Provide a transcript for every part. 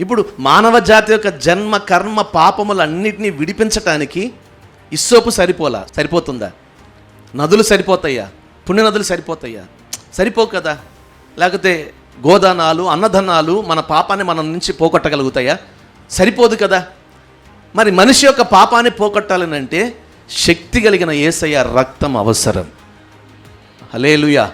ఇప్పుడు మానవ జాతి యొక్క జన్మ కర్మ పాపములన్నిటినీ విడిపించటానికి ఇస్సోపు సరిపోలా? సరిపోతుందా? నదులు సరిపోతాయా? పుణ్య నదులు సరిపోతాయా? సరిపోవు కదా. లేకపోతే గోదానాలు అన్నదానాలు మన పాపాన్ని మన నుంచి పోగొట్టగలుగుతాయా? సరిపోదు కదా. మరి మనిషి యొక్క పాపాన్ని పోగొట్టాలని అంటే శక్తి కలిగిన ఏసయ్య రక్తం అవసరం. హలేలుయా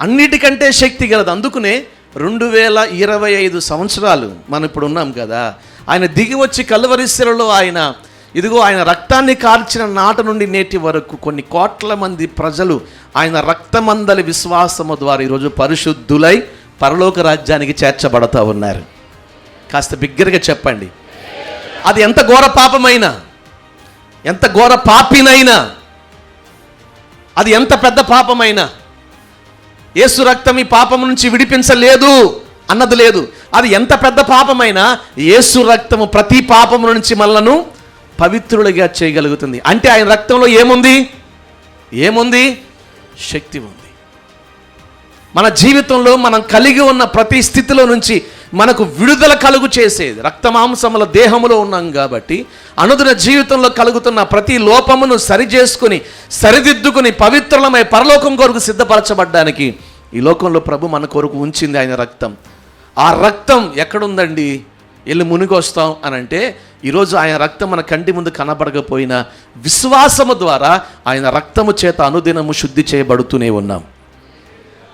అన్నిటికంటే శక్తి గలదు. అందుకునే రెండు వేల ఇరవై ఐదు సంవత్సరాలు మనం ఇప్పుడు ఉన్నాం కదా. ఆయన దిగి వచ్చి కలువరిశిలలో ఆయన ఇదిగో ఆయన రక్తాన్ని కార్చిన నాట నుండి నేటి వరకు కొన్ని కోట్ల మంది ప్రజలు ఆయన రక్తమందలి విశ్వాసము ద్వారా ఈరోజు పరిశుద్ధులై పరలోక రాజ్యానికి చేర్చబడతా ఉన్నారు. కాస్త బిగ్గరగా చెప్పండి. అది ఎంత ఘోర పాపమైనా ఎంత ఘోర పాపినైనా అది ఎంత పెద్ద పాపమైనా యేసు రక్తం ఈ పాపం నుంచి విడిపించలేదు అన్నది లేదు. అది ఎంత పెద్ద పాపమైనా యేసు రక్తము ప్రతి పాపము నుంచి మనలను పవిత్రులుగా చేయగలుగుతుంది. అంటే ఆయన రక్తంలో ఏముంది? ఏముంది? శక్తి ఉంది. మన జీవితంలో మనం కలిగి ఉన్న ప్రతి స్థితిలో నుంచి మనకు విడుదల కలుగు చేసేది రక్తమాంసముల దేహములో ఉన్నాం కాబట్టి అనుదిన జీవితంలో కలుగుతున్న ప్రతి లోపమును సరిచేసుకుని సరిదిద్దుకుని పవిత్రమై పరలోకం కొరకు సిద్ధపరచబడ్డానికి ఈ లోకంలో ప్రభు మన కొరకు ఉంచింది ఆయన రక్తం. ఆ రక్తం ఎక్కడుందండి? వెళ్ళి మునిగొస్తాం అని అంటే ఈరోజు ఆయన రక్తం మన కంటి ముందు కనబడకపోయినా విశ్వాసము ద్వారా ఆయన రక్తము చేత అనుదినము శుద్ధి చేయబడుతూనే ఉన్నాం.